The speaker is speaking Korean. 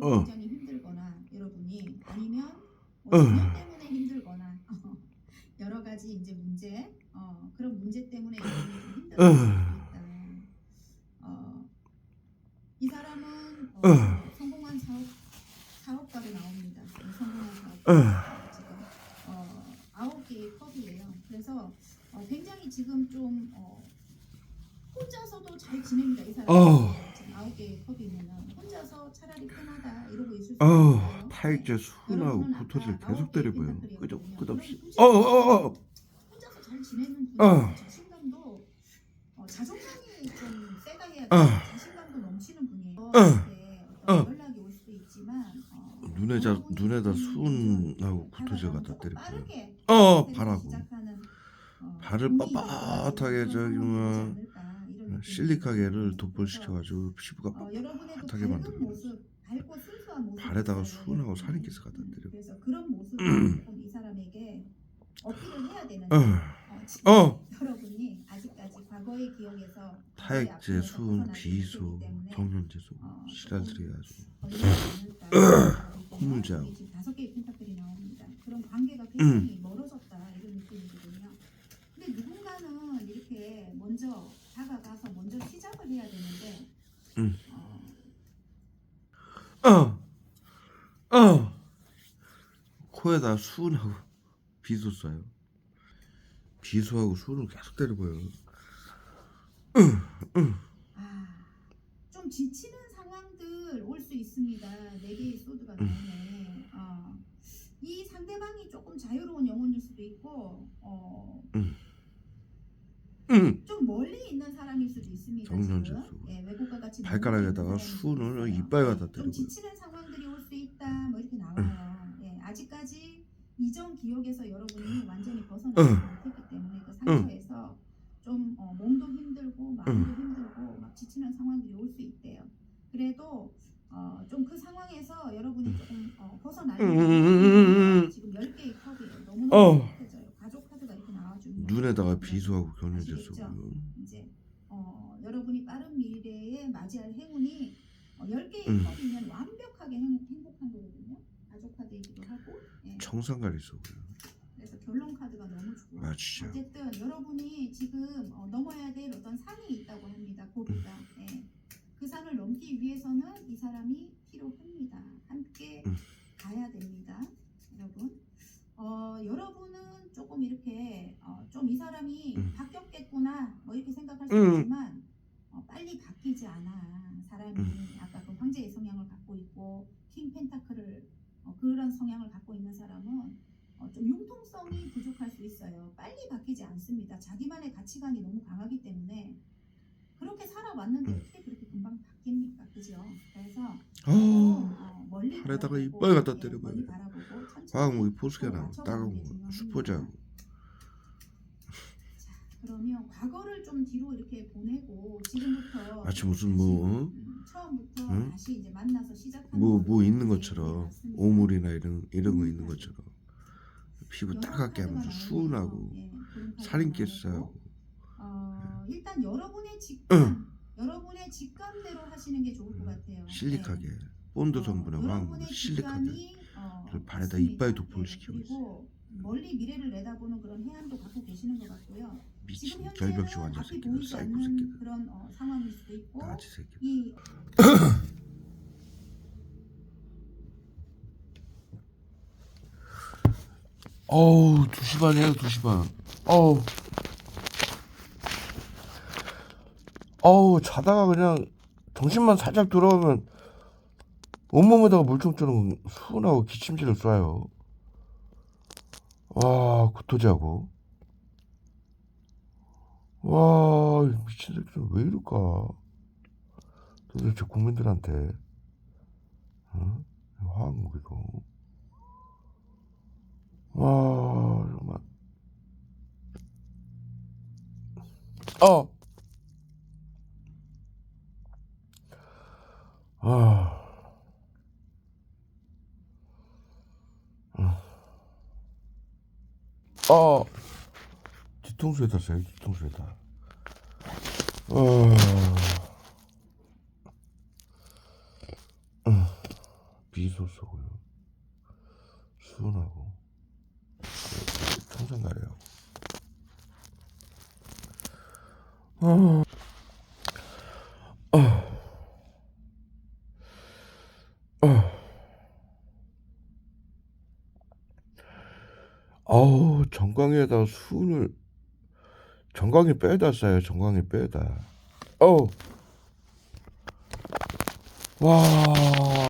어. 굉장히 힘들거나 여러분이 아니면 어. 뭐 자녀 때문에 힘들거나 여러 가지 문제 어, 그런 문제 때문에 힘들어 어. 어, 이 사람은 어, 어. 성공한 사업 사업가로 나옵니다. 이 성공한 사업. 어. 지금 어, 아홉 개의 컵이에요. 그래서 어, 굉장히 지금 좀 어, 혼자서도 잘 지냅니다. 이 사람 어. 아홉 개의 컵이면은 혼자서 차라리 편하다 이러고 있을 수 있어요. 타액제 수은하고 여러분은 구토질 계속 때려봐요. 끄적 끝없이. 그럼 굳이 어 어 어. 혼자서 잘 지내는 분이 어. 자신감도 어, 자존감이 좀 세다 해야 어. 돼. 자신감도 넘치는 분이에요. 어. 이렇게 어떤 어. 연락이 올 수도 있지만 어, 눈에 자 눈에다 좀 수은하고 구토질 갖다. 빠르게 어 발하고 어, 발을 빳빳하게 저기 뭐 피부가 어, 밝은 만들어요. 모습, 밝고 순수한 모습 발에다가 여러분. 살인기스 갖다 음, 때려. 그래서 그런 모습을 이 사람에게 어필을 해야 되는데 어. 어, 어. 여러분이 아직까지 과거의 기억에서 타액제 수은 정년제수 어, 시랄들이 아주. 지금 다섯 개의 펜타클이 나옵니다. 그런 관계가 굉장히 멀어졌다 이런 느낌이거든요. 근데 누군가는 이렇게 먼저 다가가서 먼저 시작을 해야 되는데 음. 어, 어. 어. 코에다 수은하고 비수 쏴요. 비수하고 수은을 계속 때려봐요. 아, 좀 지치는 상황들 올 수 있습니다. 네 개의 소드가 나오네. 어, 이 상대방이 조금 자유로운 영혼일 수도 있고, 어, 응. 좀 멀리 있는 사람일 수도 있습니다. 정년제 지금. 수. 예, 외국과 같이 발가락에다가 멀리 있는 사람일 수은을 수도 있어요. 이빨 갖다 좀 때리고. 지치는 상황들이 올 수 있다. 뭐 이렇게 나와요. 예, 아직까지 이전 기억에서 여러분이 완전히 벗어나지 응. 못했기 때문에 그 상처에서 좀 어, 몸도 힘들고 마음도 힘들고 막 지치는 상황들이 올 수 있대요. 그래도 어, 좀 그 상황에서 여러분이 조금 어, 벗어나려면 지금 10개의 컵이에요. 너무너무 어. 행복해져요. 가족 카드가 이렇게 나와주면 눈에다가 비수하고 아시겠죠? 쏘고요. 이제 어, 여러분이 빠른 미래에 맞이할 행운이 어, 10개의 음. 컵이면 완벽하게 행, 행복한 거거든요. 가족 카드이기도 하고 예. 청산가리 쏘고요. 그래서 결론 카드가 너무 좋고 맞죠. 어쨌든 여러분이 지금 어, 넘어야 될 어떤 산이 있다고 합니다. 고비가. 예. 그 산을 넘기 위해서는 이 사람이 필요합니다. 함께 음. 가야 됩니다. 여러분. 어, 여러분은 조금 이렇게 어, 좀 이 사람이 음. 바뀌었겠구나 뭐 이렇게 생각할 수 음. 있지만 어, 빨리 바뀌지 않아 사람이 음. 아까 그 황제의 성향을 갖고 있고 킹 펜타클을 어, 그런 성향을 갖고 있는 사람은 어, 좀 융통성이 부족할 수 있어요. 빨리 바뀌지 않습니다. 자기만의 가치관이 너무 강하기 때문에 그렇게 살아왔는데 음. 어떻게 그렇게 금방 바뀝니까? 그죠? 그래서 어. 어, 멀리 바라보고, 이빨 갖다 천천히 화학무기 포스게나 맞춰보는 따가운 거 자, 그러면 과거를 좀 뒤로 이렇게 보내고 지금부터 마치 무슨 뭐, 어? 음, 처음부터 응? 다시 이제 만나서 시작하는 뭐뭐 걸로 있는 것처럼. 오물이나 이런 이런 거 음, 있는 것처럼 피부 따갑게 하면서. 수은하고 예, 그런 카드가 살인기스 나오고. 하고 어, 일단 여러분의 직감, 여러분의 직감대로 하시는 게 좋을 것 같아요. 실리카게 네. 본드 어, 성분의 여러분의 화학물 실리카게 어, 발에다. 이빨 도포를 예, 시키고 그리고 멀리 미래를 내다보는 그런 해안도 갖고 계시는 것 같고요. 미친 현재는 환자 앞이 새끼들 보이지 사이코 않는 새끼들. 그런 어, 상황일 수도 있고 나지 새끼들. 이 어우 2시 반이에요 2시 반. 어우. 어우 자다가 그냥 정신만 살짝 들어오면 온몸에다가 물총처럼 수은하고 기침질을 쏴요 와 구토지하고 와 미친 새끼들 왜 이럴까 도대체 국민들한테 응? 화학무기로 와 정말 어. 아. 어. 뒤통수에다 써요, 뒤통수에다. 어, 어, 비소소고요. 수은하고. 청산가래요. 어, 어, 아우 정강이에다 수은을 정강이 빼다 싸요 정강이 빼다. 어우. 와